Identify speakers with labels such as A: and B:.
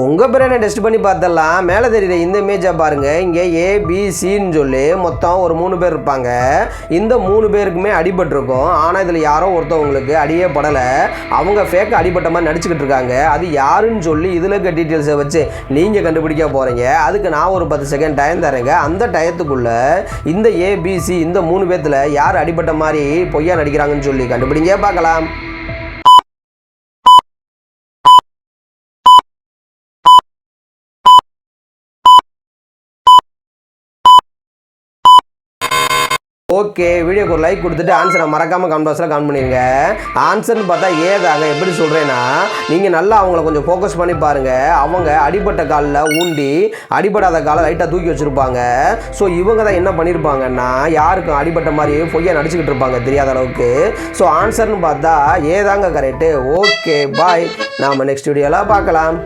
A: உங்கள் பிரெயினை டெஸ்ட் பண்ணி பார்த்தலாம் மேலே தெரியுற இந்த இமேஜை பாருங்கள் இங்கே ஏபிசின்னு சொல்லி மொத்தம் ஒரு மூணு பேர் இருப்பாங்க. இந்த மூணு பேருக்குமே அடிபட்டிருக்கும். ஆனால் இதில் யாரோ ஒருத்தவங்களுக்கு அடியே படலை. அவங்க ஃபேக் அடிபட்ட மாதிரி நடிச்சுக்கிட்டு இருக்காங்க. அது யாருன்னு சொல்லி இதில் இருக்க டீட்டெயில்ஸை வச்சு நீங்கள் கண்டுபிடிக்க போகிறீங்க அதுக்கு நான் ஒரு பத்து செகண்ட் டைம் தரேங்க அந்த டயத்துக்குள்ளே இந்த ஏபிசி இந்த மூணு பேர்த்தில் யார் அடிபட்ட மாதிரி பொய்யா நடிக்கிறாங்கன்னு சொல்லி கண்டுபிடிங்க பார்க்கலாம். ஓகே வீடியோக்கு ஒரு லைக் கொடுத்துட்டு ஆன்சரை மறக்காமல் கமெண்ட் பாக்ஸில் கமெண்ட் பண்ணிடுங்க ஆன்சர்னு பார்த்தா ஏதாங்க எப்படி சொல்கிறேன்னா நீங்கள் நல்லா அவங்கள கொஞ்சம் ஃபோக்கஸ் பண்ணி பாருங்கள் அவங்க அடிபட்ட காலில் ஊண்டி அடிபடாத காலை லைட்டாக தூக்கி வச்சுருப்பாங்க. ஸோ இவங்க தான் என்ன பண்ணியிருப்பாங்கன்னா யாருக்கும் அடிபட்ட மாதிரி பொய்யா நடிச்சுக்கிட்டு இருப்பாங்க தெரியாத அளவுக்கு. ஸோ ஆன்சர்னு பார்த்தா ஏதாங்க கரெக்டு ஓகே பாய் நாம் நெக்ஸ்ட் வீடியோலாம் பார்க்கலாம்.